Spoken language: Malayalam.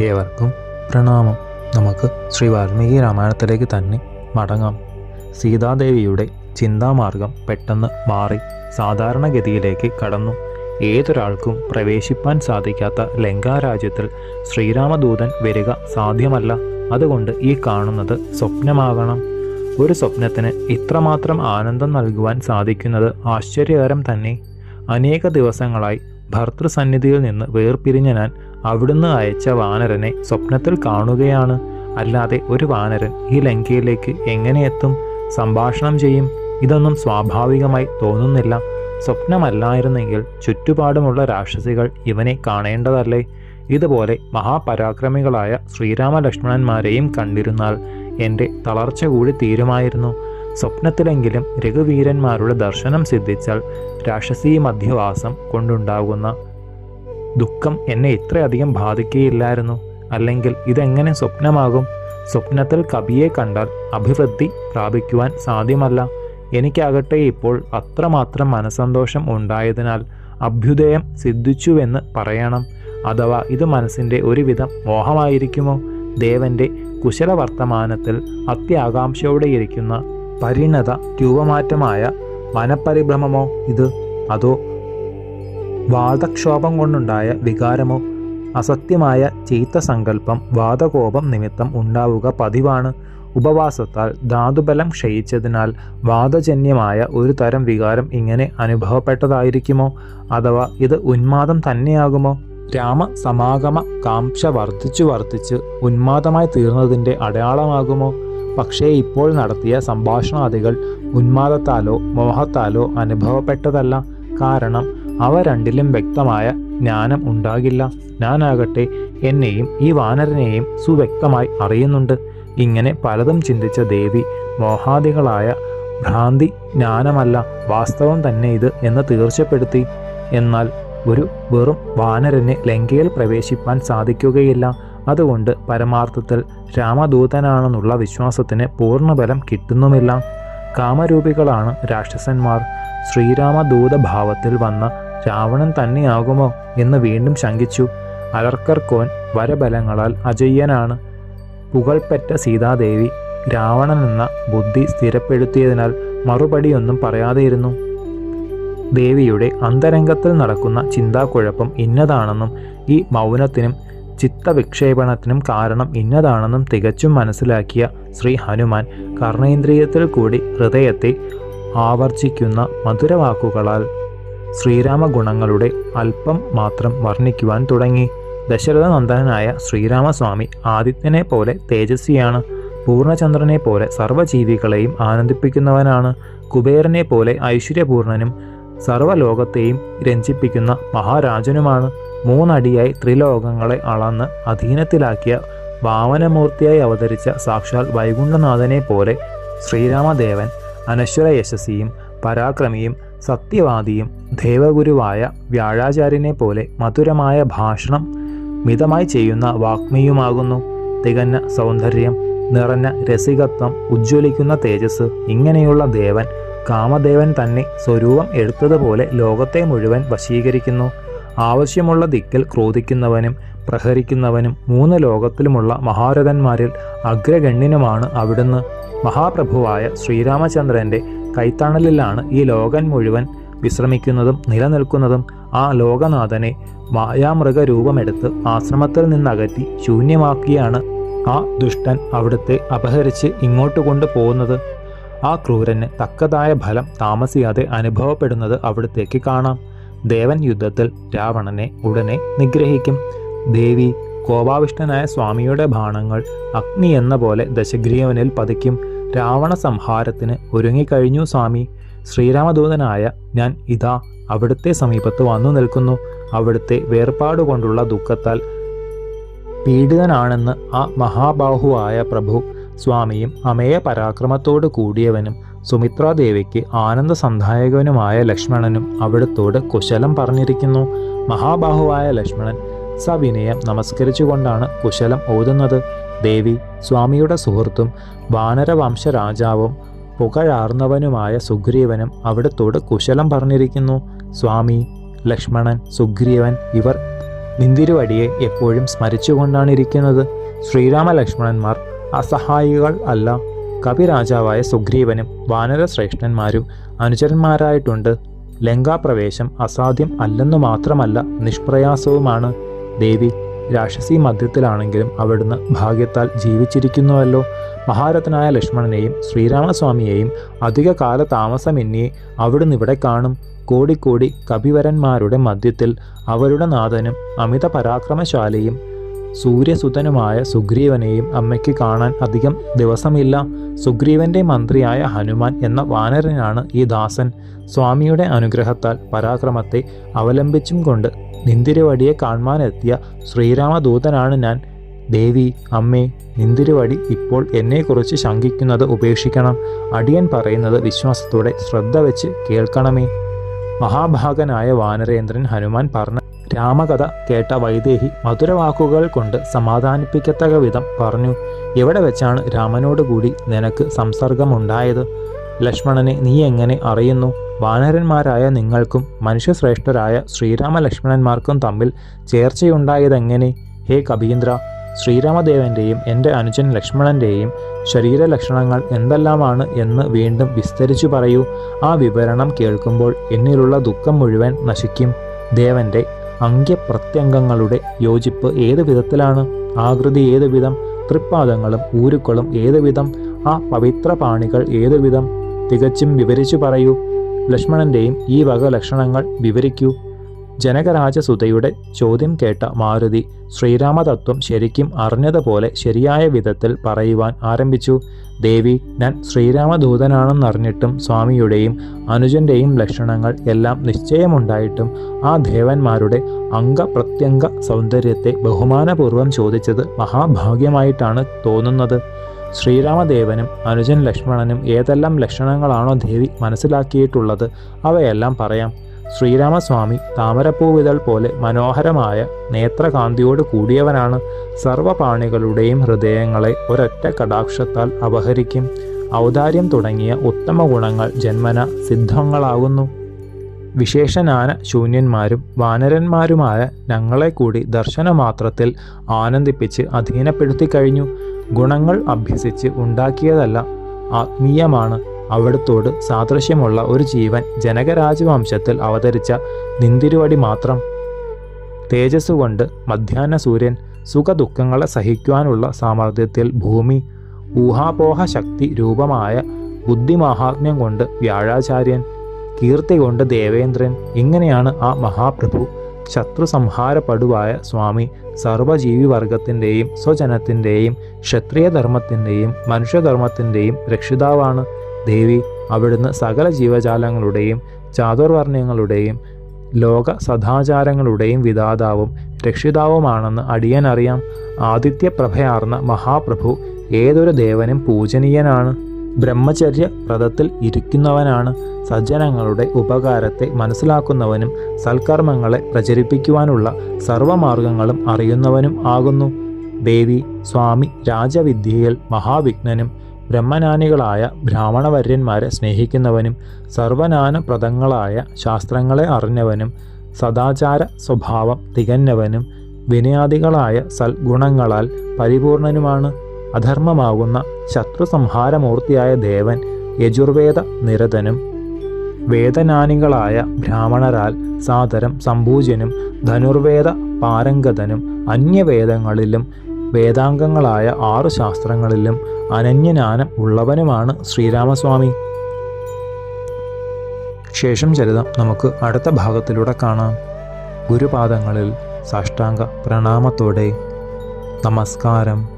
ഏവർക്കും പ്രണാമം. നമുക്ക് ശ്രീ വാൽമീകി രാമായണത്തിലേക്ക് തന്നെ മടങ്ങാം. സീതാദേവിയുടെ ചിന്താമാർഗം പെട്ടെന്ന് മാറി സാധാരണഗതിയിലേക്ക് കടന്നു. ഏതൊരാൾക്കും പ്രവേശിപ്പാൻ സാധിക്കാത്ത ലങ്കാരാജ്യത്തിൽ ശ്രീരാമദൂതൻ വരിക സാധ്യമല്ല. അതുകൊണ്ട് ഈ കാണുന്നത് സ്വപ്നമാകണം. ഒരു സ്വപ്നത്തിന് ഇത്രമാത്രം ആനന്ദം നൽകുവാൻ സാധിക്കുന്നത് ആശ്ചര്യകരം തന്നെ. അനേക ദിവസങ്ങളായി ഭർത്തൃസന്നിധിയിൽ നിന്ന് വേർപിരിഞ്ഞ ഞാൻ അവിടുന്ന് അയച്ച വാനരനെ സ്വപ്നത്തിൽ കാണുകയാണ്. അല്ലാതെ ഒരു വാനരൻ ഈ ലങ്കയിലേക്ക് എങ്ങനെ എത്തും? സംഭാഷണം ചെയ്യും. ഇതൊന്നും സ്വാഭാവികമായി തോന്നുന്നില്ല. സ്വപ്നമല്ലായിരുന്നെങ്കിൽ ചുറ്റുപാടുമുള്ള രാക്ഷസികൾ ഇവനെ കാണേണ്ടതല്ലേ? ഇതുപോലെ മഹാപരാക്രമികളായ ശ്രീരാമലക്ഷ്മണന്മാരെയും കണ്ടിരുന്നാൽ എന്റെ തളർച്ച കൂടി തീരുമായിരുന്നു. സ്വപ്നത്തിലെങ്കിലും രഘുവീരന്മാരുടെ ദർശനം സിദ്ധിച്ചാൽ രാക്ഷസീ മധ്യവാസം കൊണ്ടുണ്ടാകുന്ന ദുഃഖം എന്നെ ഇത്രയധികം ബാധിക്കുകയില്ലായിരുന്നു. അല്ലെങ്കിൽ ഇതെങ്ങനെ സ്വപ്നമാകും? സ്വപ്നത്തിൽ കവിയെ കണ്ടാൽ അഭിവൃദ്ധി പ്രാപിക്കുവാൻ സാധ്യമല്ല. എനിക്കാകട്ടെ ഇപ്പോൾ അത്രമാത്രം മനസന്തോഷം ഉണ്ടായതിനാൽ അഭ്യുദയം സിദ്ധിച്ചുവെന്ന് പറയണം. അഥവാ ഇത് മനസ്സിന്റെ ഒരുവിധം മോഹമായിരിക്കുമോ? ദേവന്റെ കുശലവർത്തമാനത്തിൽ അത്യാകാംക്ഷയോടെ ഇരിക്കുന്ന പരിണത രൂപമാറ്റമായ വനപരിഭ്രമമോ ഇത്? അതോ വാദക്ഷോഭം കൊണ്ടുണ്ടായ വികാരമോ? അസത്യമായ ചീത്ത സങ്കല്പം വാദകോപം നിമിത്തം ഉണ്ടാവുക പതിവാണ്. ഉപവാസത്താൽ ധാതുബലം ക്ഷയിച്ചതിനാൽ വാദജന്യമായ ഒരു തരം വികാരം ഇങ്ങനെ അനുഭവപ്പെട്ടതായിരിക്കുമോ? അഥവാ ഇത് ഉന്മാദം തന്നെയാകുമോ? രാമ സമാഗമ കാംക്ഷ വർദ്ധിച്ചു വർദ്ധിച്ച് ഉന്മാദമായി തീർന്നതിന്റെ അടയാളമാകുമോ? പക്ഷേ ഇപ്പോൾ നടത്തിയ സംഭാഷണാദികൾ ഉന്മാദത്താലോ മോഹത്താലോ അനുഭവപ്പെട്ടതല്ല. കാരണം അവ രണ്ടിലും വ്യക്തമായ ജ്ഞാനം ഉണ്ടാകില്ല. ഞാനാകട്ടെ എന്നെയും ഈ വാനരനെയും സുവ്യക്തമായി അറിയുന്നുണ്ട്. ഇങ്ങനെ പലതും ചിന്തിച്ച ദേവി മോഹാദികളായ ഭ്രാന്തി ജ്ഞാനമല്ല വാസ്തവം തന്നെ ഇത് എന്ന് തീർച്ചപ്പെടുത്തി. എന്നാൽ ഒരു വെറും വാനരനെ ലങ്കയിൽ പ്രവേശിപ്പാൻ സാധിക്കുകയില്ല. അതുകൊണ്ട് പരമാർത്ഥത്തിൽ രാമദൂതനാണെന്നുള്ള വിശ്വാസത്തിന് പൂർണബലം കിട്ടുന്നുമില്ല. കാമരൂപികളാണ് രാക്ഷസന്മാർ. ശ്രീരാമദൂതഭാവത്തിൽ വന്ന രാവണൻ തന്നെയാകുമോ എന്ന് വീണ്ടും ശങ്കിച്ചു. അലർക്കർക്കോൻ വരബലങ്ങളാൽ അജയ്യനാണ്. പുകൾപ്പെട്ട സീതാദേവി രാവണൻ എന്ന ബുദ്ധി സ്ഥിരപ്പെടുത്തിയതിനാൽ മറുപടിയൊന്നും പറയാതെയിരുന്നു. ദേവിയുടെ അന്തരംഗത്തിൽ നടക്കുന്ന ചിന്താക്കുഴപ്പം ഇന്നതാണെന്നും ഈ മൗനത്തിനും ചിത്തവിക്ഷേപണത്തിനും കാരണം ഇന്നതാണെന്നും തികച്ചും മനസ്സിലാക്കിയ ശ്രീ ഹനുമാൻ കർണേന്ദ്രിയത്തിൽ കൂടി ഹൃദയത്തെ ആവർജിക്കുന്ന മധുരവാക്കുകളാൽ ശ്രീരാമ ഗുണങ്ങളുടെ അല്പം മാത്രം വർണിക്കുവാൻ തുടങ്ങി. ദശരഥ നന്ദനായ ശ്രീരാമസ്വാമി ആദിത്യനെ പോലെ തേജസ്വിയാണ് പൂർണചന്ദ്രനെ പോലെ സർവജീവികളെയും ആനന്ദിപ്പിക്കുന്നവനാണ്. കുബേരനെ പോലെ ഐശ്വര്യപൂർണനും സർവലോകത്തെയും രഞ്ജിപ്പിക്കുന്ന മഹാരാജനുമാണ്. മൂന്നടിയായി ത്രിലോകങ്ങളെ അളന്ന് അധീനത്തിലാക്കിയ വാമനമൂർത്തിയായി അവതരിച്ച സാക്ഷാൽ വൈകുണ്ഠനാഥനെ പോലെ ശ്രീരാമദേവൻ അനശ്വര യശസ്സിയും പരാക്രമിയും സത്യവാദിയും ദേവഗുരുവായ വ്യാഴാചാര്യനെ പോലെ മധുരമായ ഭാഷണം മിതമായി ചെയ്യുന്ന വാഗ്മിയുമാകുന്നു. തികഞ്ഞ സൗന്ദര്യം നിറഞ്ഞ രസികത്വം ഉജ്ജ്വലിക്കുന്ന തേജസ് ഇങ്ങനെയുള്ള ദേവൻ കാമദേവൻ തന്നെ സ്വരൂപം എടുത്തതുപോലെ ലോകത്തെ മുഴുവൻ വശീകരിക്കുന്നു. ആവശ്യമുള്ള ദിക്കൽ ക്രോധിക്കുന്നവനും പ്രഹരിക്കുന്നവനും മൂന്ന് ലോകത്തിലുമുള്ള മഹാരഥന്മാരിൽ അഗ്രഗണ്യനുമാണ് അവിടുന്ന്. മഹാപ്രഭുവായ ശ്രീരാമചന്ദ്രന്റെ കൈത്തണലിലാണ് ഈ ലോകൻ മുഴുവൻ വിശ്രമിക്കുന്നതും നിലനിൽക്കുന്നതും ആ ലോകനാഥനെ മായാമൃഗ രൂപമെടുത്ത് ആശ്രമത്തിൽ നിന്നകറ്റി ശൂന്യമാക്കിയാണ് ആ ദുഷ്ടൻ അവിടുത്തെ അപഹരിച്ച് ഇങ്ങോട്ട് കൊണ്ടുപോകുന്നത്. ആ ക്രൂരന് തക്കതായ ഫലം താമസിയാതെ അനുഭവപ്പെടുന്നത് അവിടത്തേക്ക് കാണാം. ദേവൻ യുദ്ധത്തിൽ രാവണനെ ഉടനെ നിഗ്രഹിക്കും. ദേവി കോപാവിഷ്ടനായ സ്വാമിയുടെ ബാണങ്ങൾ അഗ്നി എന്ന പോലെ ദശഗ്രീവനിൽ പതിക്കും. രാവണ സംഹാരത്തിന് ഒരുങ്ങിക്കഴിഞ്ഞു സ്വാമി. ശ്രീരാമദൂതനായ ഞാൻ ഇതാ അവിടുത്തെ സമീപത്ത് വന്നു നിൽക്കുന്നു. അവിടുത്തെ വേർപാടുകൊണ്ടുള്ള ദുഃഖത്താൽ പീഡിതനാണെന്ന് ആ മഹാബാഹുവായ പ്രഭു സ്വാമിയും അമേയ പരാക്രമത്തോട് കൂടിയവനും സുമിത്രാദേവിക്ക് ആനന്ദസന്ധായകനുമായ ലക്ഷ്മണനും അവിടുത്തോട് കുശലം പറഞ്ഞിരിക്കുന്നു. മഹാബാഹുവായ ലക്ഷ്മണൻ സവിനയം നമസ്കരിച്ചുകൊണ്ടാണ് കുശലം ഓതുന്നത്. ദേവി സ്വാമിയുടെ സുഹൃത്തും വാനരവംശ രാജാവും പുകഴാർന്നവനുമായ സുഗ്രീവനും അവിടത്തോട് കുശലം പറഞ്ഞിരിക്കുന്നു. സ്വാമി ലക്ഷ്മണൻ സുഗ്രീവൻ ഇവർ നിന്തിരുവടിയെ എപ്പോഴും സ്മരിച്ചുകൊണ്ടാണ് ഇരിക്കുന്നത്. ശ്രീരാമ ലക്ഷ്മണന്മാർ അസഹായികൾ അല്ല. കവിരാജാവായ സുഗ്രീവനും വാനരശ്രേഷ്ഠന്മാരും അനുചരന്മാരായിട്ടുണ്ട്. ലങ്കാപ്രവേശം അസാധ്യം അല്ലെന്നു മാത്രമല്ല നിഷ്പ്രയാസവുമാണ്. ദേവി രാക്ഷസി മധ്യത്തിലാണെങ്കിലും അവിടുന്ന് ഭാഗ്യത്താൽ ജീവിച്ചിരിക്കുന്നുവല്ലോ. മഹാരഥനായ ലക്ഷ്മണനെയും ശ്രീരാമസ്വാമിയെയും അധിക കാല താമസമെന്നിയെ അവിടുന്ന് ഇവിടെ കാണും. കോടിക്കോടി കവിവരന്മാരുടെ മധ്യത്തിൽ അവരുടെ നാഥനും അമിത പരാക്രമശാലിയും സൂര്യസുതനുമായ സുഗ്രീവനെയും അമ്മയ്ക്ക് കാണാൻ അധികം ദിവസമില്ല. സുഗ്രീവന്റെ മന്ത്രിയായ ഹനുമാൻ എന്ന വാനരനാണ് ഈ ദാസൻ. സ്വാമിയുടെ അനുഗ്രഹത്താൽ പരാക്രമത്തെ അവലംബിച്ചും കൊണ്ട് നിന്തിരുവടിയെ കാണുവാനെത്തിയ ശ്രീരാമദൂതനാണ് ഞാൻ. ദേവി അമ്മേ നിന്തിരുവടി ഇപ്പോൾ എന്നെക്കുറിച്ച് ശങ്കിക്കുന്നത് ഉപേക്ഷിക്കണം. അടിയൻ പറയുന്നത് വിശ്വാസത്തോടെ ശ്രദ്ധ വെച്ച് കേൾക്കണമേ. മഹാഭാഗനായ വാനരേന്ദ്രൻ ഹനുമാൻ പറഞ്ഞ രാമകഥ കേട്ട വൈദേഹി മധുരവാക്കുകൾ കൊണ്ട് സമാധാനിപ്പിക്കത്തക വിധം പറഞ്ഞു. എവിടെ വെച്ചാണ് രാമനോടുകൂടി നിനക്ക് സംസർഗമുണ്ടായത്? ലക്ഷ്മണനെ നീ എങ്ങനെ അറിയുന്നു? വാനരന്മാരായ നിങ്ങൾക്കും മനുഷ്യശ്രേഷ്ഠരായ ശ്രീരാമ ലക്ഷ്മണന്മാർക്കും തമ്മിൽ ചേർച്ചയുണ്ടായതെങ്ങനെ? ഹേ കബീന്ദ്ര ശ്രീരാമദേവന്റെയും എന്റെ അനുജൻ ലക്ഷ്മണന്റെയും ശരീരലക്ഷണങ്ങൾ എന്തെല്ലാമാണ് എന്ന് വീണ്ടും വിസ്തരിച്ചു പറയൂ. ആ വിവരണം കേൾക്കുമ്പോൾ എന്നിലുള്ള ദുഃഖം മുഴുവൻ നശിക്കും. ദേവന്റെ അംഗ്യപ്രത്യംഗങ്ങളുടെ യോജിപ്പ് ഏത് വിധത്തിലാണ്? ആകൃതി ഏത് വിധം? തൃപ്പാദങ്ങളും ഊരുക്കളും ഏത് വിധം? ആ പവിത്ര പാണികൾ ഏത് വിധം? തികച്ചും വിവരിച്ചു പറയൂ. ലക്ഷ്മണന്റെയും ഈ വക ലക്ഷണങ്ങൾ വിവരിക്കൂ. ജനകരാജസുതയുടെ ചോദ്യം കേട്ട മാരുതി ശ്രീരാമതത്വം ശരിക്കും അറിഞ്ഞതുപോലെ ശരിയായ വിധത്തിൽ പറയുവാൻ ആരംഭിച്ചു. ദേവി ഞാൻ ശ്രീരാമദൂതനാണെന്നറിഞ്ഞിട്ടും സ്വാമിയുടെയും അനുജന്റെയും ലക്ഷണങ്ങൾ എല്ലാം നിശ്ചയമുണ്ടായിട്ടും ആ ദേവന്മാരുടെ അംഗപ്രത്യംഗ സൗന്ദര്യത്തെ ബഹുമാനപൂർവം ചോദിച്ചത് മഹാഭാഗ്യമായിട്ടാണ് തോന്നുന്നത്. ശ്രീരാമദേവനും അനുജൻ ലക്ഷ്മണനും ഏതെല്ലാം ലക്ഷണങ്ങളാണോ ദേവി മനസ്സിലാക്കിയിട്ടുള്ളത് അവയെല്ലാം പറയാം. ശ്രീരാമസ്വാമി താമരപ്പൂവിതൾ പോലെ മനോഹരമായ നേത്രകാന്തിയോട് കൂടിയവനാണ്. സർവപാണികളുടെയും ഹൃദയങ്ങളെ ഒരൊറ്റ കടാക്ഷത്താൽ അപഹരിക്കും. ഔദാര്യം തുടങ്ങിയ ഉത്തമ ഗുണങ്ങൾ ജന്മന സിദ്ധങ്ങളാകുന്നു. വിശേഷനാന ശൂന്യന്മാരും വാനരന്മാരുമായ ഞങ്ങളെ കൂടി ദർശനമാത്രത്തിൽ ആനന്ദിപ്പിച്ച് അധീനപ്പെടുത്തി കഴിഞ്ഞു. ഗുണങ്ങൾ അഭ്യസിച്ച് ഉണ്ടാക്കിയതല്ല ആത്മീയമാണ്. അവിടത്തോട് സാദൃശ്യമുള്ള ഒരു ജീവൻ ജനകരാജവംശത്തിൽ അവതരിച്ച നിന്തിരുവടി മാത്രം. തേജസ് കൊണ്ട് മധ്യാഹ്ന സൂര്യൻ സുഖദുഃഖങ്ങളെ സഹിക്കുവാനുള്ള സാമർഥ്യത്തിൽ ഭൂമി ഊഹാപോഹ ശക്തി രൂപമായ ബുദ്ധിമാഹാത്മ്യം കൊണ്ട് വ്യാഴാചാര്യൻ കീർത്തി കൊണ്ട് ദേവേന്ദ്രൻ ഇങ്ങനെയാണ് ആ മഹാപ്രഭു ശത്രു സംഹാരപടുവായ സ്വാമി സർവജീവിവർഗത്തിന്റെയും സ്വജനത്തിന്റെയും ക്ഷത്രിയധർമ്മത്തിന്റെയും മനുഷ്യധർമ്മത്തിന്റെയും രക്ഷിതാവാണ് ദേവി. അവിടുന്ന് സകല ജീവജാലങ്ങളുടെയും ചാതുർവർണയങ്ങളുടെയും ലോക സദാചാരങ്ങളുടെയും വിധാതാവും രക്ഷിതാവുമാണെന്ന് അടിയൻ അറിയാം ആദിത്യപ്രഭയാർന്ന മഹാപ്രഭു ഏതൊരു ദേവനും പൂജനീയനാണ്. ബ്രഹ്മചര്യ വ്രതത്തിൽ ഇരിക്കുന്നവനാണ്. സജ്ജനങ്ങളുടെ ഉപകാരത്തെ മനസ്സിലാക്കുന്നവനും സൽക്കർമ്മങ്ങളെ പ്രചരിപ്പിക്കുവാനുള്ള സർവമാർഗങ്ങളും അറിയുന്നവനും ആകുന്നു. ദേവി സ്വാമി രാജവിദ്യയിൽ മഹാവിഘ്നനും ബ്രഹ്മനാനികളായ ബ്രാഹ്മണവര്യന്മാരെ സ്നേഹിക്കുന്നവനും സർവനാനപ്രദങ്ങളായ ശാസ്ത്രങ്ങളെ അറിഞ്ഞവനും സദാചാര സ്വഭാവം തികഞ്ഞവനും വിനയാദികളായ സൽഗുണങ്ങളാൽ പരിപൂർണനുമാണ്. അധർമ്മമാകുന്ന ശത്രു സംഹാരമൂർത്തിയായ ദേവൻ യജുർവേദ നിരതനും വേദനാനികളായ ബ്രാഹ്മണരാൽ സാദരം സംഭൂജനും ധനുർവേദ പാരംഗതനും അന്യവേദങ്ങളിലും വേദാംഗങ്ങളായ ആറു ശാസ്ത്രങ്ങളിലും അനന്യജ്ഞാനം ഉള്ളവനുമാണ് ശ്രീരാമസ്വാമി. ശേഷം ചരിതം നമുക്ക് അടുത്ത ഭാഗത്തിലൂടെ കാണാം. ഗുരുപാദങ്ങളിൽ സാഷ്ടാംഗ പ്രണാമത്തോടെ നമസ്കാരം.